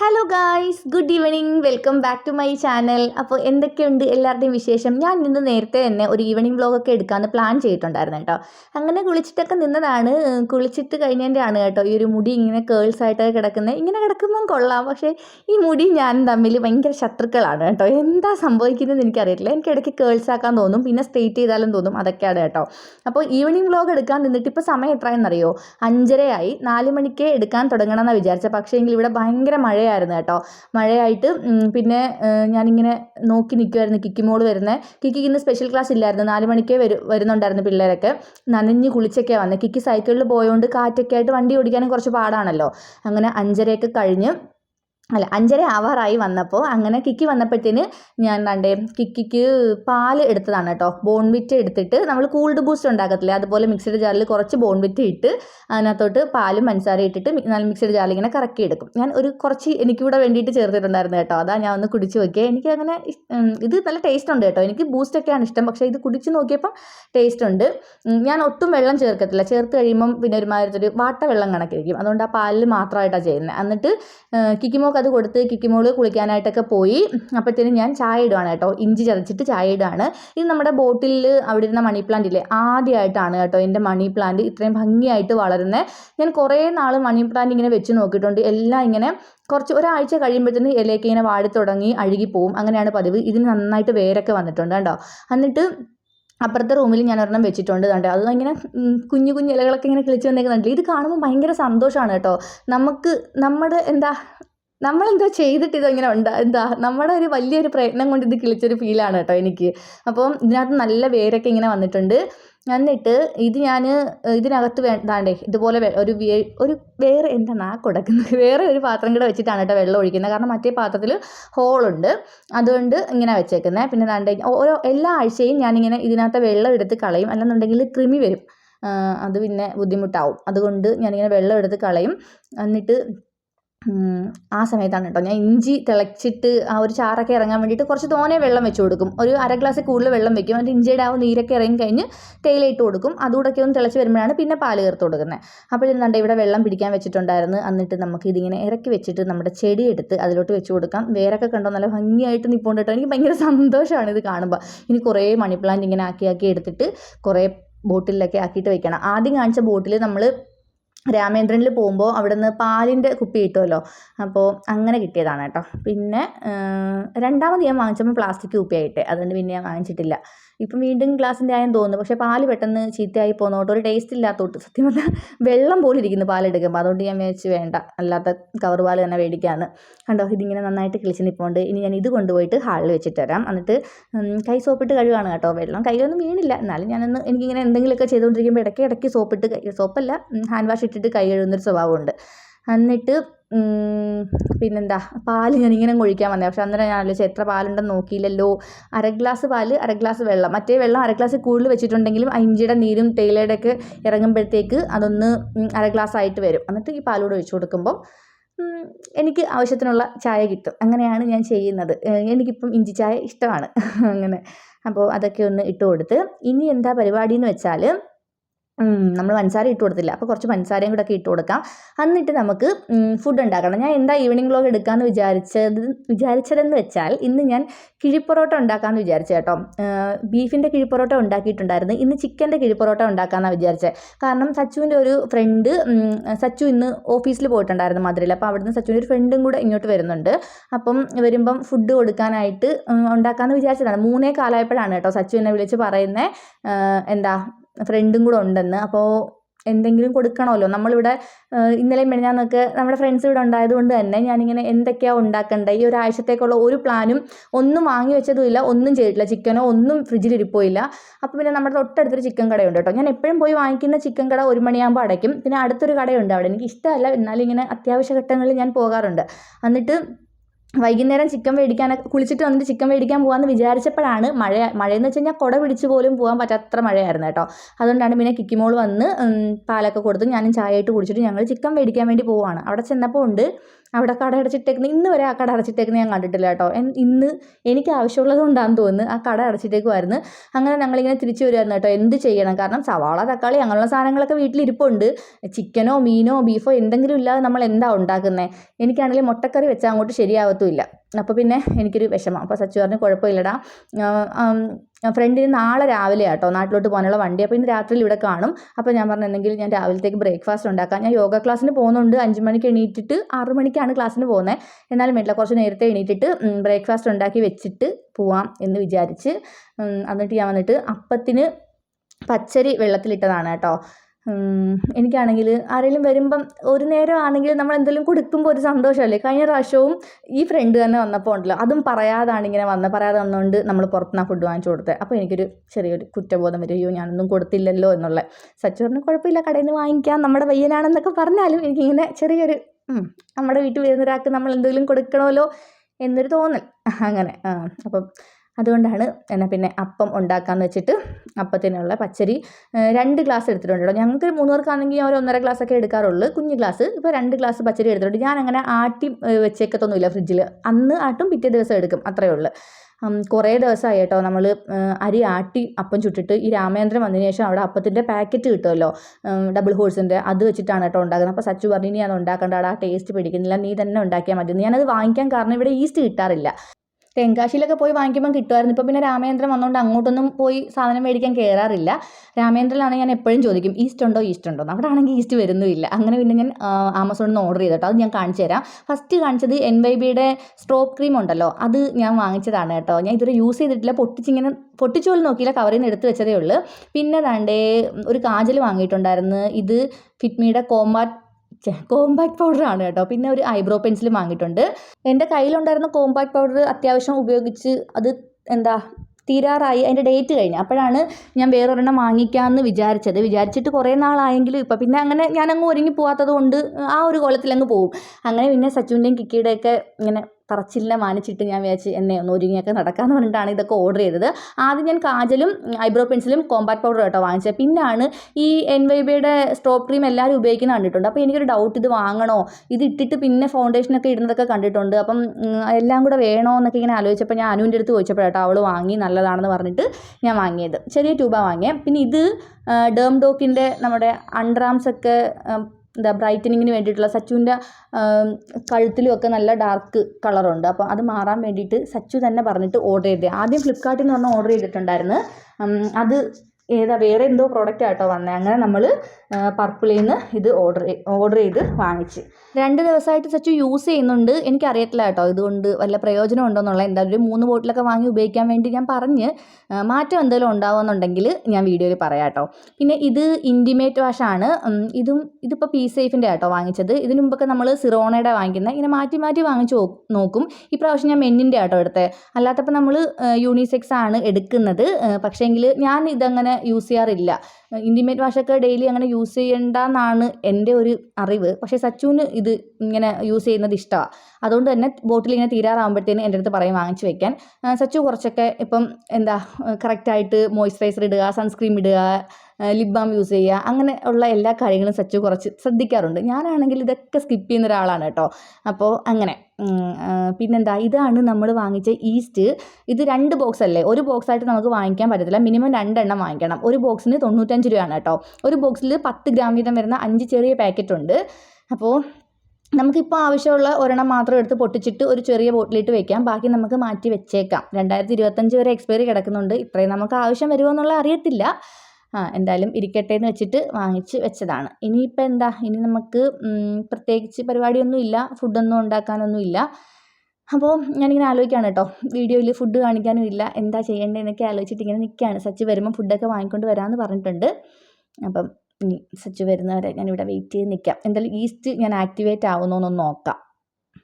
Hello guys good evening welcome back to my channel അപ്പോൾ എന്തൊക്കെയുണ്ട് എല്ലാവരുടെയും വിശേഷം? ഞാൻ ഇന്ന് നേരത്തെ തന്നെ ഒരു ഈവനിങ് വ്ലോഗൊക്കെ എടുക്കാമെന്ന് പ്ലാൻ ചെയ്തിട്ടുണ്ടായിരുന്നു കേട്ടോ. അങ്ങനെ കുളിച്ചിട്ടൊക്കെ നിന്നതാണ്. കുളിച്ചിട്ട് കഴിഞ്ഞതിന്റെ ആണ് കേട്ടോ ഈ ഒരു മുടി ഇങ്ങനെ കേൾസ് ആയിട്ടൊക്കെ കിടക്കുന്നത് ഇങ്ങനെ കിടക്കുമ്പം കൊള്ളാം. പക്ഷേ ഈ മുടി ഞാൻ തമ്മിൽ ഭയങ്കര ശത്രുക്കളാണ് കേട്ടോ. എന്താ സംഭവിക്കുന്നതെന്ന് എനിക്കറിയത്തില്ല. എനിക്ക് ഇടയ്ക്ക് കേൾസ് ആക്കാൻ തോന്നും. പിന്നെ സ്ട്രെയിറ്റ് ചെയ്താലും തോന്നും. അതൊക്കെയാണ് കേട്ടോ. അപ്പോൾ ഈവനിങ് വ്ലോഗ് എടുക്കാൻ നിന്നിട്ട് ഇപ്പോൾ സമയം എത്രയെന്നറിയോ അഞ്ചരയായി. നാല് മണിക്കേ എടുക്കാൻ തുടങ്ങണമെന്നാണ് വിചാരിച്ചത് പക്ഷേ എങ്കിൽ ഇവിടെ ഭയങ്കര മഴയായിരുന്നു കേട്ടോ. മഴയായിട്ട് പിന്നെ ഞാനിങ്ങനെ നോക്കി നിൽക്കുമായിരുന്നു കിക്കിമോൾ വരുന്നത് കിക്കിക്ക് ഇന്ന് സ്പെഷ്യൽ ക്ലാസ് ഇല്ലായിരുന്നു. നാല് മണിക്കേ വരു വരുന്നുണ്ടായിരുന്നു പിള്ളേരൊക്കെ. നനഞ്ഞ് കുളിച്ചൊക്കെ വന്നത് കിക്കി സൈക്കിളിൽ പോയതുകൊണ്ട് കാറ്റൊക്കെ ആയിട്ട് വണ്ടി ഓടിക്കാനും കുറച്ച് പാടാണല്ലോ. അങ്ങനെ അഞ്ചരയൊക്കെ കഴിഞ്ഞ് അല്ല അഞ്ചര ആവാറായി വന്നപ്പോൾ അങ്ങനെ കിക്കി വന്നപ്പോഴത്തേന് ഞാൻ കണ്ടേ കിക്കിക്ക് പാൽ എടുത്തതാണ് കേട്ടോ ബോൺവിറ്റ് എടുത്തിട്ട് നമ്മൾ കൂൾഡ് ബൂസ്റ്റ് ഉണ്ടാക്കത്തില്ലേ അതുപോലെ മിക്സഡ് ജാറിൽ കുറച്ച് ബോൺവിറ്റ് ഇട്ട് അതിനകത്തോട്ട് പാലും പഞ്ചസാര ഇട്ടിട്ട് നല്ല മിക്സഡ് ജാറിൽ ഇങ്ങനെ കറക്കി എടുക്കും. ഞാൻ ഒരു കുറച്ച് എനിക്കിവിടെ വേണ്ടിയിട്ട് ചേർത്തിട്ടുണ്ടായിരുന്നു കേട്ടോ അതാ ഞാൻ ഒന്ന് കുടിച്ച് നോക്കിയത് എനിക്ക് അങ്ങനെ ഇത് നല്ല ടേസ്റ്റ് ഉണ്ട് കേട്ടോ എനിക്ക് ബൂസ്റ്റൊക്കെയാണ് ഇഷ്ടം. പക്ഷേ ഇത് കുടിച്ച് നോക്കിയപ്പം ടേസ്റ്റ് ഉണ്ട്. ഞാൻ ഒട്ടും വെള്ളം ചേർക്കത്തില്ല. ചേർത്ത് കഴിയുമ്പം പിന്നെ ഒരുമാതിരി ഒരു വാട്ട വെള്ളം കണക്കിരിക്കും. അതുകൊണ്ട് ആ പാലിൽ മാത്രമായിട്ടാണ് ചെയ്യുന്നത് എന്നിട്ട് കിക്കിമോക്ക് അത് കൊടുത്ത് കിക്കിമോൾ കുളിക്കാനായിട്ടൊക്കെ പോയി. അപ്പോഴത്തേനും ഞാൻ ചായ ഇടുവാണ് കേട്ടോ. ഇഞ്ചി ചതച്ചിട്ട് ചായ ഇടുകയാണ് ഇത് നമ്മുടെ ബോട്ടിലിൽ അവിടെ ഇരുന്ന മണി പ്ലാന്റ് ഇല്ലേ? ആദ്യമായിട്ടാണ് കേട്ടോ എന്റെ മണി പ്ലാന്റ് ഇത്രയും ഭംഗിയായിട്ട് വളരുന്നത് ഞാൻ കുറേ നാൾ മണി പ്ലാന്റ് ഇങ്ങനെ വെച്ച് നോക്കിയിട്ടുണ്ട്. എല്ലാം ഇങ്ങനെ കുറച്ച് ഒരാഴ്ച കഴിയുമ്പോഴത്തേന് ഇലയൊക്കെ ഇങ്ങനെ വാടി തുടങ്ങി അഴുകി പോവും. അങ്ങനെയാണ് പതിവ്. ഇതിന് നന്നായിട്ട് വേരൊക്കെ വന്നിട്ടുണ്ട് കേട്ടോ. എന്നിട്ട് അപ്പുറത്തെ റൂമിൽ ഞാൻ ഒരെണ്ണം വെച്ചിട്ടുണ്ട് കണ്ടോ? അത് ഇങ്ങനെ കുഞ്ഞു കുഞ്ഞു ഇലകളൊക്കെ ഇങ്ങനെ കിളിച്ച് വന്നേക്കുന്നുണ്ട് ഇത് കാണുമ്പോൾ ഭയങ്കര സന്തോഷമാണ് കേട്ടോ. നമുക്ക് നമ്മുടെ എന്താ നമ്മളെന്തോ ചെയ്തിട്ട് ഇതിങ്ങനെ ഉണ്ട്. എന്താ നമ്മുടെ ഒരു വലിയൊരു പ്രയത്നം കൊണ്ട് ഇത് കിളിച്ചൊരു ഫീലാണ് കേട്ടോ എനിക്ക്. അപ്പം ഇതിനകത്ത് നല്ല വേരൊക്കെ ഇങ്ങനെ വന്നിട്ടുണ്ട്. എന്നിട്ട് ഇത് ഞാൻ ഇതിനകത്ത് വേണ്ടാണ്ടേ ഇതുപോലെ ഒരു ഒരു വേറെ എന്റെ നാക്കൊടക്കുന്നത് വേറെ ഒരു പാത്രം കൂടെ വെച്ചിട്ടാണ് കേട്ടോ വെള്ളം ഒഴിക്കുന്നത്. കാരണം മറ്റേ പാത്രത്തിൽ ഹോളുണ്ട് അതുകൊണ്ട് ഇങ്ങനെ വെച്ചേക്കുന്നത് പിന്നെ ദാണ്ടേ ഓരോ എല്ലാ ആഴ്ചയും ഞാനിങ്ങനെ ഇതിനകത്ത് വെള്ളം എടുത്ത് കളയും. അല്ലെന്നുണ്ടെങ്കിൽ കൃമി വരും. അത് പിന്നെ ബുദ്ധിമുട്ടാവും. അതുകൊണ്ട് ഞാനിങ്ങനെ വെള്ളം എടുത്ത് കളയും. എന്നിട്ട് ആ സമയത്താണ് കേട്ടോ. ഞാൻ ഇഞ്ചി തിളച്ചിട്ട് ആ ഒരു ചാറൊക്കെ ഇറങ്ങാൻ വേണ്ടിയിട്ട് കുറച്ച് തോനെ വെള്ളം വെച്ച് കൊടുക്കും. ഒരു അര ഗ്ലാസ് കൂടുതൽ വെള്ളം വെക്കും. എന്നിട്ട് ഇഞ്ചിയുടെ ആ നീരൊക്കെ ഇറങ്ങി കഴിഞ്ഞ് തേയിലയിട്ട് കൊടുക്കും. അതുകൂടെയൊക്കെ ഒന്ന് തിളച്ച് വരുമ്പോഴാണ് പിന്നെ പാൽ ചേർത്ത് കൊടുക്കുന്നത്. അപ്പോഴെന്താണ്ട് ഇവിടെ വെള്ളം പിടിക്കാൻ വെച്ചിട്ടുണ്ടായിരുന്നു. എന്നിട്ട് നമുക്ക് ഇതിങ്ങനെ ഇറക്കി വെച്ചിട്ട് നമ്മുടെ ചെടി എടുത്ത് അതിലോട്ട് വെച്ച് കൊടുക്കാം. വേരൊക്കെ കണ്ടോ? നല്ല ഭംഗിയായിട്ട് നിൽപ്പുണ്ട് കേട്ടോ. എനിക്ക് ഭയങ്കര സന്തോഷമാണ് ഇത് കാണുമ്പോൾ ഇനി കുറേ മണി പ്ലാന്റ് ഇങ്ങനെ ആക്കി ആക്കി എടുത്തിട്ട് കുറേ ബോട്ടിലൊക്കെ ആക്കിയിട്ട് വെക്കണം. ആദ്യം കാണിച്ച ബോട്ടിൽ നമ്മൾ രാമേന്ദ്രനിൽ പോകുമ്പോൾ അവിടെ നിന്ന് പാലിന്റെ കുപ്പി കിട്ടുമല്ലോ. അപ്പോൾ അങ്ങനെ കിട്ടിയതാണ് കേട്ടോ. പിന്നെ രണ്ടാമത് ഞാൻ വാങ്ങിച്ചപ്പോൾ പ്ലാസ്റ്റിക് കുപ്പിയായിട്ട്. അതുകൊണ്ട് പിന്നെ ഞാൻ വാങ്ങിച്ചിട്ടില്ല. ഇപ്പം വീണ്ടും ഗ്ലാസിന്റെ ആയെന്ന് തോന്നുന്നു. പക്ഷേ പാൽ പെട്ടെന്ന് ചീത്തയായി പോകുന്നതുകൊണ്ട് ഒരു ടേസ്റ്റ് ഇല്ലാത്തോട്ട് സത്യം പറഞ്ഞാൽ വെള്ളം പോലെ ഇരിക്കുന്നു പാലെടുക്കുമ്പോൾ അതുകൊണ്ട് ഞാൻ വിചാരിച്ച് വേണ്ട. അല്ലാത്ത കവർ പാൽ തന്നെ മേടിക്കാമെന്ന് കണ്ടോ ഇതിങ്ങനെ നന്നായിട്ട് കിളിച്ച് നിൽപ്പുണ്ട് ഇനി ഞാൻ ഇത് കൊണ്ടുപോയിട്ട് ഹാളിൽ വെച്ചിട്ട് തരാം എന്നിട്ട് കൈ സോപ്പിട്ട് കഴുകാണ് കേട്ടോ. വെള്ളം കയ്യിലൊന്നും വീണില്ല. എന്നാലും ഞാനൊന്ന് എനിക്കിങ്ങനെ എന്തെങ്കിലുമൊക്കെ ചെയ്തുകൊണ്ടിരിക്കുമ്പോൾ ഇടയ്ക്ക് ഇടയ്ക്ക് സോപ്പിട്ട് സോപ്പല്ല ഹാൻഡ് വാഷ് ഇട്ടിട്ട് കൈ കഴുകുന്നൊരു സ്വഭാവമുണ്ട്. എന്നിട്ട് പിന്നെന്താ പിന്നെന്താ പാൽ ഇങ്ങനെ ഒഴിക്കാൻ വന്നത് പക്ഷെ അന്നേരം ഞാൻ ആലോചിച്ചു എത്ര പാലുണ്ടെന്ന് നോക്കിയില്ലല്ലോ. അര ഗ്ലാസ് പാൽ അര ഗ്ലാസ് വെള്ളം. മറ്റേ വെള്ളം അര ഗ്ലാസ് കൂടുതൽ വെച്ചിട്ടുണ്ടെങ്കിലും ആ ഇഞ്ചിയുടെ നീരും തേയിലയുടെ ഒക്കെ ഇറങ്ങുമ്പോഴത്തേക്ക് അതൊന്ന് അര ഗ്ലാസ് ആയിട്ട് വരും. എന്നിട്ട് ഈ പാലൂടെ ഒഴിച്ചു കൊടുക്കുമ്പോൾ എനിക്ക് ആവശ്യത്തിനുള്ള ചായ കിട്ടും. അങ്ങനെയാണ് ഞാൻ ചെയ്യുന്നത്. എനിക്കിപ്പം ഇഞ്ചി ചായ ഇഷ്ടമാണ്. അങ്ങനെ. അപ്പോൾ അതൊക്കെ ഒന്ന് ഇട്ട് കൊടുത്ത് ഇനി എന്താ പരിപാടി എന്ന് വെച്ചാൽ നമ്മൾ പഞ്ചസാര ഇട്ട് കൊടുത്തില്ല. അപ്പോൾ കുറച്ച് പഞ്ചസാരയും കൂടെ ഒക്കെ ഇട്ട് കൊടുക്കാം. എന്നിട്ട് നമുക്ക് ഫുഡ് ഉണ്ടാക്കണം. ഞാൻ എന്താ ഈവനിങ് വ്ലോഗ് എടുക്കാമെന്ന് വിചാരിച്ചത് വിചാരിച്ചതെന്ന് വെച്ചാൽ ഇന്ന് ഞാൻ കിഴിപ്പൊറോട്ട ഉണ്ടാക്കാമെന്ന് വിചാരിച്ചു കേട്ടോ. ബീഫിന്റെ കിഴിപ്പൊറോട്ട ഉണ്ടാക്കിയിട്ടുണ്ടായിരുന്നു. ഇന്ന് ചിക്കന്റെ കിഴിപ്പൊറോട്ട ഉണ്ടാക്കാമെന്നാണ് വിചാരിച്ചത്. കാരണം സച്ചുവിന്റെ ഒരു ഫ്രണ്ട് സച്ചു ഇന്ന് ഓഫീസിൽ പോയിട്ടുണ്ടായിരുന്നു മധുരയിൽ. അപ്പോൾ അവിടുന്ന് സച്ചുവിന്റെ ഒരു ഫ്രണ്ടും കൂടെ ഇങ്ങോട്ട് വരുന്നുണ്ട്. അപ്പം വരുമ്പം ഫുഡ് കൊടുക്കാനായിട്ട് ഉണ്ടാക്കാമെന്ന് വിചാരിച്ചതാണ്. മൂന്നേ കാലമായപ്പോഴാണ് കേട്ടോ സച്ചു എന്നെ വിളിച്ച് പറയുന്നത് എന്താ ഫ്രണ്ടും കൂടെ ഉണ്ടെന്ന്. അപ്പോൾ എന്തെങ്കിലും കൊടുക്കണമല്ലോ. നമ്മളിവിടെ ഇന്നലെ മെനഞ്ഞാന്നൊക്കെ നമ്മുടെ ഫ്രണ്ട്സ് ഇവിടെ ഉണ്ടായതുകൊണ്ട് തന്നെ ഞാനിങ്ങനെ എന്തൊക്കെയാണ് ഉണ്ടാക്കേണ്ടത് ഈ ഒരാഴ്ചത്തേക്കുള്ള ഒരു പ്ലാനും ഒന്നും വാങ്ങി വെച്ചതുമില്ല. ഒന്നും ചെയ്തിട്ടില്ല. ചിക്കനോ ഒന്നും ഫ്രിഡ്ജിൽ ഇരിപ്പോയില്ല അപ്പോൾ പിന്നെ നമ്മുടെ തൊട്ടടുത്തൊരു ചിക്കൻ കടയുണ്ട് കേട്ടോ. ഞാൻ എപ്പോഴും പോയി വാങ്ങിക്കുന്ന ചിക്കൻ കട ഒരു മണിയാകുമ്പോൾ അടയ്ക്കും. പിന്നെ അടുത്തൊരു കടയുണ്ട് അവിടെ. എനിക്ക് ഇഷ്ടമല്ല എന്നാലും ഇങ്ങനെ അത്യാവശ്യ ഘട്ടങ്ങളിൽ ഞാൻ പോകാറുണ്ട്. എന്നിട്ട് വൈകുന്നേരം ചിക്കൻ മേടിക്കാനൊക്കെ കുളിച്ചിട്ട് വന്നിട്ട് ചിക്കൻ മേടിക്കാൻ പോകാമെന്ന് വിചാരിച്ചപ്പോഴാണ് മഴ മഴയെന്ന് വെച്ച് കഴിഞ്ഞാൽ കുട പിടിച്ച് പോലും പോകാൻ പറ്റാത്ത മഴയായിരുന്നു കേട്ടോ. അതുകൊണ്ടാണ് പിന്നെ കിക്കിമോൾ വന്ന് പാലൊക്കെ കൊടുത്ത് ഞാനും ചായ ഇട്ട് കുടിച്ചിട്ട് ഞങ്ങൾ ചിക്കൻ മേടിക്കാൻ വേണ്ടി പോവാണ്. അവിടെ ചെന്നപ്പോൾ ഉണ്ട്. അവിടെ കട അടച്ചിട്ടേക്കുന്ന ഇന്ന് വരെ ആ കട അടച്ചിട്ടേക്കുന്ന ഞാൻ കണ്ടിട്ടില്ല കേട്ടോ. ഇന്ന് എനിക്ക് ആവശ്യമുള്ളത് കൊണ്ടാണെന്ന് തോന്നുന്നു ആ കട അടച്ചിട്ടേക്കുമായിരുന്നു അങ്ങനെ ഞങ്ങളിങ്ങനെ തിരിച്ചു വരുമായിരുന്നു കേട്ടോ എന്ത് ചെയ്യണം? കാരണം സവാള തക്കാളി അങ്ങനെയുള്ള സാധനങ്ങളൊക്കെ വീട്ടിലിരിപ്പുണ്ട്. ചിക്കനോ മീനോ ബീഫോ എന്തെങ്കിലും ഇല്ലാതെ നമ്മൾ എന്താ ഉണ്ടാക്കുന്നത് എനിക്കാണെങ്കിൽ മുട്ടക്കറി വെച്ചാൽ അങ്ങോട്ട് ശരിയാവത്തുമില്ല അപ്പോൾ പിന്നെ എനിക്കൊരു വിഷമം. അപ്പോൾ സച്ചു പറഞ്ഞു കുഴപ്പമില്ലടാ. ഫ്രണ്ടിന് നാളെ രാവിലെ ആട്ടോ നാട്ടിലോട്ട് പോകാനുള്ള വണ്ടി. അപ്പോൾ ഇന്ന് രാത്രിയിൽ ഇവിടെ കാണും. അപ്പോൾ ഞാൻ പറഞ്ഞു എന്തെങ്കിലും ഞാൻ രാവിലത്തേക്ക് ബ്രേക്ക്ഫാസ്റ്റ് ഉണ്ടാക്കാം. ഞാൻ യോഗ ക്ലാസ്സിന് പോകുന്നുണ്ട്. അഞ്ച് മണിക്ക് എണീറ്റിട്ട് ആറ് മണിക്കാണ് ക്ലാസ്സിന് പോകുന്നത് എന്നാലും വീട്ടിൽ കുറച്ച് നേരത്തെ എണീറ്റിട്ട് ബ്രേക്ക്ഫാസ്റ്റ് ഉണ്ടാക്കി വെച്ചിട്ട് പോവാം എന്ന് വിചാരിച്ച് എന്നിട്ട് ഞാൻ വന്നിട്ട് അപ്പത്തിന് പച്ചരി വെള്ളത്തിലിട്ടതാണ് കേട്ടോ. എനിക്കാണെങ്കിൽ ആരെങ്കിലും വരുമ്പം ഒരു നേരം ആണെങ്കിൽ നമ്മൾ എന്തെങ്കിലും കൊടുക്കുമ്പോൾ ഒരു സന്തോഷമല്ലേ? കഴിഞ്ഞ പ്രാവശ്യവും ഈ ഫ്രണ്ട് തന്നെ വന്നപ്പോൾ ഉണ്ടല്ലോ. അതും പറയാതാണ് ഇങ്ങനെ വന്നത് പറയാതെ വന്നുകൊണ്ട് നമ്മൾ പുറത്തുനിന്ന് ഫുഡ് വാങ്ങിച്ചു കൊടുത്തത് അപ്പോൾ എനിക്കൊരു ചെറിയൊരു കുറ്റബോധം വരും. അയ്യോ ഞാനൊന്നും കൊടുത്തില്ലല്ലോ എന്നുള്ള. സച്ചു പറഞ്ഞു കുഴപ്പമില്ല കടയിൽ നിന്ന് വാങ്ങിക്കാം നമ്മുടെ വയ്യനാണെന്നൊക്കെ പറഞ്ഞാലും എനിക്കിങ്ങനെ ചെറിയൊരു നമ്മുടെ വീട്ടിൽ വരുന്ന ഒരാൾക്ക് നമ്മൾ എന്തെങ്കിലും കൊടുക്കണമല്ലോ എന്നൊരു തോന്നൽ. അങ്ങനെ അപ്പം അതുകൊണ്ടാണ് എന്നാൽ പിന്നെ അപ്പം ഉണ്ടാക്കാമെന്ന് വെച്ചിട്ട് അപ്പത്തിനുള്ള പച്ചരി രണ്ട് ഗ്ലാസ് എടുത്തിട്ടുണ്ട് കേട്ടോ. ഞങ്ങൾക്ക് മൂന്ന് പേർക്കാണെങ്കിൽ ഞാൻ ഒരു ഒന്നര ഗ്ലാസ് ഒക്കെ എടുക്കാറുള്ളൂ. കുഞ്ഞ് ഗ്ലാസ് ഇപ്പോൾ രണ്ട് ഗ്ലാസ് പച്ചരി എടുത്തിട്ടുണ്ട്. ഞാൻ അങ്ങനെ ആട്ടി വെച്ചേക്കത്തൊന്നുമില്ല ഫ്രിഡ്ജിൽ അന്ന് ആട്ടും പിറ്റേ ദിവസം എടുക്കും അത്രയേ ഉള്ളൂ. കുറേ ദിവസമായി കേട്ടോ നമ്മൾ അരി ആട്ടി അപ്പം ചുട്ടിട്ട് ഈ രാമേന്ദ്രൻ വന്നതിന് ശേഷം അവിടെ അപ്പത്തിന്റെ പാക്കറ്റ് കിട്ടുമല്ലോ ഡബിൾ ഹോഴ്സിന്റെ അത് വെച്ചിട്ടാണ് കേട്ടോ ഉണ്ടാക്കുന്നത്. അപ്പോൾ സച്ചു പറഞ്ഞു ഇനി അത് ഉണ്ടാക്കേണ്ട ആ ടേസ്റ്റ് പിടിക്കുന്നില്ല നീ തന്നെ ഉണ്ടാക്കിയാൽ മതി. ഞാനത് വാങ്ങിക്കാൻ കാരണം ഇവിടെ ഈസ്റ്റ് കിട്ടാറില്ല. തെങ്കാശിയിലൊക്കെ പോയി വാങ്ങിക്കുമ്പോൾ കിട്ടുമായിരുന്നു. ഇപ്പോൾ പിന്നെ രാമേന്ദ്രൻ വന്നുകൊണ്ട് അങ്ങോട്ടൊന്നും പോയി സാധനം മേടിക്കാൻ കയറാറില്ല രാമേന്ദ്രനാണെങ്കിൽ ഞാൻ എപ്പോഴും ചോദിക്കും ഈസ്റ്റ് ഉണ്ടോ ഈസ്റ്റ് ഉണ്ടോ? അവിടെ ആണെങ്കിൽ ഈസ്റ്റ് വരുന്നില്ല അങ്ങനെ പിന്നെ ഞാൻ ആമസോണിൽ നിന്ന് ഓർഡർ ചെയ്തിട്ടോ. അത് ഞാൻ കാണിച്ചു തരാം. ഫസ്റ്റ് കാണിച്ചത് എൻ വൈ ബിയുടെ സ്ട്രോപ്പ് ക്രീം ഉണ്ടല്ലോ അത് ഞാൻ വാങ്ങിച്ചതാണ് കേട്ടോ. ഞാൻ ഇതുവരെ യൂസ് ചെയ്തിട്ടില്ല. പൊട്ടിച്ചിങ്ങനെ പൊട്ടിച്ചു പോലും നോക്കിയില്ല. കവറിൽ നിന്ന് എടുത്ത് വെച്ചതേ ഉള്ളൂ. പിന്നെ ദാണ്ടേ ഒരു കാജൽ വാങ്ങിയിട്ടുണ്ടായിരുന്നു. ഇത് ഫിറ്റ്മിയുടെ കോമ്പാറ്റ് കോമ്പാക്ട് ആണ് കേട്ടോ. പിന്നെ ഒരു ഐബ്രോ പെൻസിലും വാങ്ങിയിട്ടുണ്ട്. എന്റെ കയ്യിലുണ്ടായിരുന്ന കോമ്പാക്ട് പൗഡർ അത്യാവശ്യം ഉപയോഗിച്ച് അത് എന്താ തീരാറായി. അതിന്റെ ഡേറ്റ് കഴിഞ്ഞു. അപ്പോഴാണ് ഞാൻ വേറൊരെണ്ണം വാങ്ങിക്കാമെന്ന് വിചാരിച്ചത്. വിചാരിച്ചിട്ട് കുറേ നാളായെങ്കിലും ഇപ്പം പിന്നെ അങ്ങനെ ഞാനങ്ങ് ഒരുങ്ങി പോകാത്തത് കൊണ്ട് ആ ഒരു കോലത്തിലങ്ങ് പോകും അങ്ങനെ പിന്നെ സച്ചുവിന്റെയും കിക്കിയുടെയൊക്കെ ഇങ്ങനെ പറച്ചിലിനെ മാനിച്ചിട്ട് ഞാൻ വിചാരിച്ച് എന്നെ ഒന്ന് ഒരുങ്ങിയൊക്കെ നടക്കാമെന്ന് പറഞ്ഞിട്ടാണ് ഇതൊക്കെ ഓർഡർ ചെയ്തത്. ആദ്യം ഞാൻ കാജലും ഐബ്രോ പെൻസിലും കോമ്പാക്ട് പൗഡർ കേട്ടോ വാങ്ങിച്ചത്. പിന്നാണ് ഈ എൻ വൈ ബിയുടെ സ്റ്റോപ്പ് ക്രീം എല്ലാവരും ഉപയോഗിക്കുന്നത് കണ്ടിട്ടുണ്ട്. അപ്പോൾ എനിക്കൊരു ഡൗട്ട് ഇത് വാങ്ങണോ? ഇത് ഇട്ടിട്ട് പിന്നെ ഫൗണ്ടേഷനൊക്കെ ഇടുന്നതൊക്കെ കണ്ടിട്ടുണ്ട്. അപ്പം എല്ലാം കൂടെ വേണോ എന്നൊക്കെ ഇങ്ങനെ ആലോചിച്ചപ്പോൾ ഞാൻ അനുവിന്റെ അടുത്ത് ചോദിച്ചപ്പോഴാട്ടോ അവൾ വാങ്ങി നല്ലതാണെന്ന് പറഞ്ഞിട്ട് ഞാൻ വാങ്ങിയത്. ചെറിയ ട്യൂബാണ് വാങ്ങിയത് പിന്നെ ഇത് ഡേം ഡോക്കിന്റെ നമ്മുടെ അണ്ടറാംസ് ഒക്കെ എന്താ ബ്രൈറ്റനിങ്ങിന് വേണ്ടിയിട്ടുള്ള സച്ചുവിന്റെ കഴുത്തിലും ഒക്കെ നല്ല ഡാർക്ക് കളറുണ്ട്. അപ്പോൾ അത് മാറാൻ വേണ്ടിയിട്ട് സച്ചു തന്നെ പറഞ്ഞിട്ട് ഓർഡർ ചെയ്തത് ആദ്യം ഫ്ലിപ്പ്കാർട്ടിൽ നിന്ന് പറഞ്ഞാൽ ഓർഡർ ചെയ്തിട്ടുണ്ടായിരുന്നു. അത് ഏതാ വേറെ എന്തോ പ്രോഡക്റ്റ് ആട്ടോ വന്നത് അങ്ങനെ നമ്മൾ പർപ്പിളിൽ നിന്ന് ഇത് ഓർഡർ ഓർഡർ ചെയ്ത് വാങ്ങിച്ച്. രണ്ട് ദിവസമായിട്ട് സച്ചു യൂസ് ചെയ്യുന്നുണ്ട്. എനിക്കറിയത്തില്ല കേട്ടോ ഇതുകൊണ്ട് വല്ല പ്രയോജനം ഉണ്ടോയെന്നുള്ള എന്തായാലും ഒരു മൂന്ന് ബോട്ടിലൊക്കെ വാങ്ങി ഉപയോഗിക്കാൻ വേണ്ടി ഞാൻ പറഞ്ഞ് മാറ്റം എന്തെങ്കിലും ഉണ്ടാവുമെന്നുണ്ടെങ്കിൽ ഞാൻ വീഡിയോയിൽ പറയാം കേട്ടോ. പിന്നെ ഇത് ഇന്റിമേറ്റ് വാഷാണ് ഇതും ഇതിപ്പോൾ പി സേഫിന്റെ ആട്ടോ വാങ്ങിച്ചത്. ഇതിനു മുമ്പൊക്കെ നമ്മൾ സിറോണയുടെ വാങ്ങിക്കുന്നത് ഇങ്ങനെ മാറ്റി മാറ്റി വാങ്ങിച്ച് നോക്കും നോക്കും. ഇപ്രാവശ്യം ഞാൻ മെന്നിന്റെ ആട്ടോ എടുത്തത് അല്ലാത്തപ്പോൾ നമ്മൾ യൂണിസെക്സ് ആണ് എടുക്കുന്നത്. പക്ഷേങ്കിൽ ഞാൻ ഇതങ്ങനെ യൂസ് ചെയ്യാറില്ല. ഇന്റിമേറ്റ് വാഷൊക്കെ ഡെയിലി അങ്ങനെ യൂസ് ചെയ്യണ്ടെന്നാണ് എന്റെ ഒരു അറിവ്. പക്ഷേ സച്ചുവിന് ഇത് ഇങ്ങനെ യൂസ് ചെയ്യുന്നത് ഇഷ്ടമാണ് അതുകൊണ്ട് തന്നെ ബോട്ടിൽ ഇങ്ങനെ തീരാറാകുമ്പോഴത്തേന് എന്റെ അടുത്ത് പറയും വാങ്ങിച്ച് വെക്കാൻ. സച്ചു കുറച്ചൊക്കെ ഇപ്പം എന്താ കറക്റ്റായിട്ട് മോയ്സ്ചറൈസർ ഇടുക സൺസ്ക്രീം ഇടുക ലിപ് ബാം യൂസ് ചെയ്യുക. അങ്ങനെ ഉള്ള എല്ലാ കാര്യങ്ങളും സച്ചു കുറച്ച് ശ്രദ്ധിക്കാറുണ്ട്. ഞാനാണെങ്കിൽ ഇതൊക്കെ സ്കിപ്പ് ചെയ്യുന്ന ഒരാളാണ് കേട്ടോ. അപ്പോൾ അങ്ങനെ. പിന്നെന്താ? ഇതാണ് നമ്മൾ വാങ്ങിച്ച ഈസ്റ്റ് ഇത് രണ്ട് ബോക്സ് അല്ലേ? ഒരു ബോക്സ് ആയിട്ട് നമുക്ക് വാങ്ങിക്കാൻ പറ്റത്തില്ല. മിനിമം രണ്ടെണ്ണം വാങ്ങിക്കണം. ഒരു ബോക്സിന് തൊണ്ണൂറ്റഞ്ച് രൂപയാണ് കേട്ടോ. ഒരു ബോക്സിൽ പത്ത് ഗ്രാം വീതം വരുന്ന അഞ്ച് ചെറിയ പാക്കറ്റ് ഉണ്ട്. അപ്പോൾ നമുക്കിപ്പോൾ ആവശ്യമുള്ള ഒരെണ്ണം മാത്രം എടുത്ത് പൊട്ടിച്ചിട്ട് ഒരു ചെറിയ ബോട്ടിലിട്ട് വെക്കാം. ബാക്കി നമുക്ക് മാറ്റി വെച്ചേക്കാം. രണ്ടായിരത്തി ഇരുപത്തഞ്ച് വരെ എക്സ്പയറി കിടക്കുന്നുണ്ട്. ഇത്രയും നമുക്ക് ആവശ്യം വരുമോ എന്നുള്ള അറിയത്തില്ല. ആ എന്തായാലും ഇരിക്കട്ടെ എന്ന് വെച്ചിട്ട് വാങ്ങിച്ച് വെച്ചതാണ്. ഇനിയിപ്പോൾ എന്താ? ഇനി നമുക്ക് പ്രത്യേകിച്ച് പരിപാടിയൊന്നും ഇല്ല. ഫുഡൊന്നും ഉണ്ടാക്കാനൊന്നും ഇല്ല. അപ്പോൾ ഞാനിങ്ങനെ ആലോചിക്കുകയാണ് കേട്ടോ. വീഡിയോയിൽ ഫുഡ് കാണിക്കാനും ഇല്ല. എന്താ ചെയ്യേണ്ടതെന്നൊക്കെ ആലോചിച്ചിട്ട് ഇങ്ങനെ നിൽക്കുകയാണ് സച്ച് വരുമ്പോൾ ഫുഡൊക്കെ വാങ്ങിക്കൊണ്ട് വരാമെന്ന് പറഞ്ഞിട്ടുണ്ട്. അപ്പം ഇനി സച്ച് വരുന്നവരെ ഞാനിവിടെ വെയിറ്റ് ചെയ്ത് നിൽക്കാം എന്തായാലും ഈസ്റ്റ് ഞാൻ ആക്ടിവേറ്റ് ആവുന്നോ എന്നൊന്ന് നോക്കാം.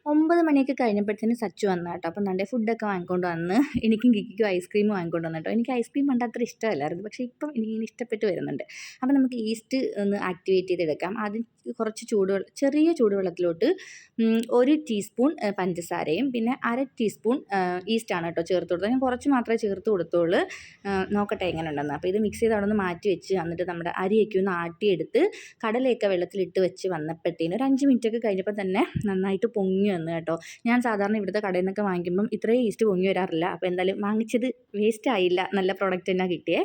ഒമ്പത് മണിയൊക്കെ കഴിഞ്ഞപ്പോഴത്തേന് സച്ചു വന്നു കേട്ടോ അപ്പം നല്ല ഫുഡൊക്കെ വാങ്ങിക്കൊണ്ട് വന്ന് എനിക്കും കിക്കിക്കും ഐസ്ക്രീം വാങ്ങിക്കൊണ്ട് വന്നു കേട്ടോ എനിക്ക് ഐസ്ക്രീം പണ്ട് അത്ര ഇഷ്ടമല്ലായിരുന്നു. പക്ഷേ ഇപ്പം എനിക്കിങ്ങനെ ഇഷ്ടപ്പെട്ട് വരുന്നുണ്ട്. അപ്പം നമുക്ക് ഈസ്റ്റ് ഒന്ന് ആക്ടിവേറ്റ് ചെയ്തെടുക്കാം. ആദ്യം കുറച്ച് ചൂടുവെള്ളം ചെറിയ ചൂടുവെള്ളത്തിലോട്ട് ഒരു ടീസ്പൂൺ പഞ്ചസാരയും പിന്നെ അര ടീസ്പൂൺ ഈസ്റ്റാണ് കേട്ടോ ചേർത്ത് കൊടുത്തത്. ഞാൻ കുറച്ച് മാത്രമേ ചേർത്ത് കൊടുത്തുള്ളൂ നോക്കട്ടെ എങ്ങനെ ഉണ്ടെന്ന് അപ്പോൾ ഇത് മിക്സ് ചെയ്ത് അവിടെ നിന്ന് മാറ്റി വെച്ച് എന്നിട്ട് നമ്മുടെ അരിയൊക്കെ ഒന്ന് ആട്ടിയെടുത്ത് കടലയൊക്കെ വെള്ളത്തിലിട്ട് വെച്ച് വന്നപ്പോഴത്തേന് ഒരു അഞ്ച് മിനിറ്റൊക്കെ കഴിഞ്ഞപ്പോൾ തന്നെ നന്നായിട്ട് പൊങ്ങി വന്നു കേട്ടോ. ഞാൻ സാധാരണ ഇവിടുത്തെ കടയിൽ നിന്നൊക്കെ വാങ്ങിക്കുമ്പം ഇത്രയും ഈസ്റ്റ് പൊങ്ങി വരാറില്ല. അപ്പോൾ എന്തായാലും വാങ്ങിച്ചത് വേസ്റ്റ് ആയില്ല. നല്ല പ്രോഡക്റ്റ് തന്നെ കിട്ടിയേ.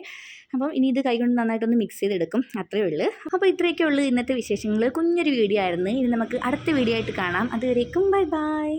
അപ്പം ഇനി ഇത് കൈകൊണ്ട് നന്നായിട്ടൊന്ന് മിക്സ് ചെയ്തെടുക്കും. അത്രയേ ഉള്ളൂ. അപ്പോൾ ഇത്രയൊക്കെ ഉള്ളൂ ഇന്നത്തെ വിശേഷങ്ങൾ കുഞ്ഞൊരു വീഡിയോ ആയിരുന്നു. ഇനി നമുക്ക് അടുത്ത വീഡിയോ ആയിട്ട് കാണാം. അതുവരേക്കും ബൈ ബൈ.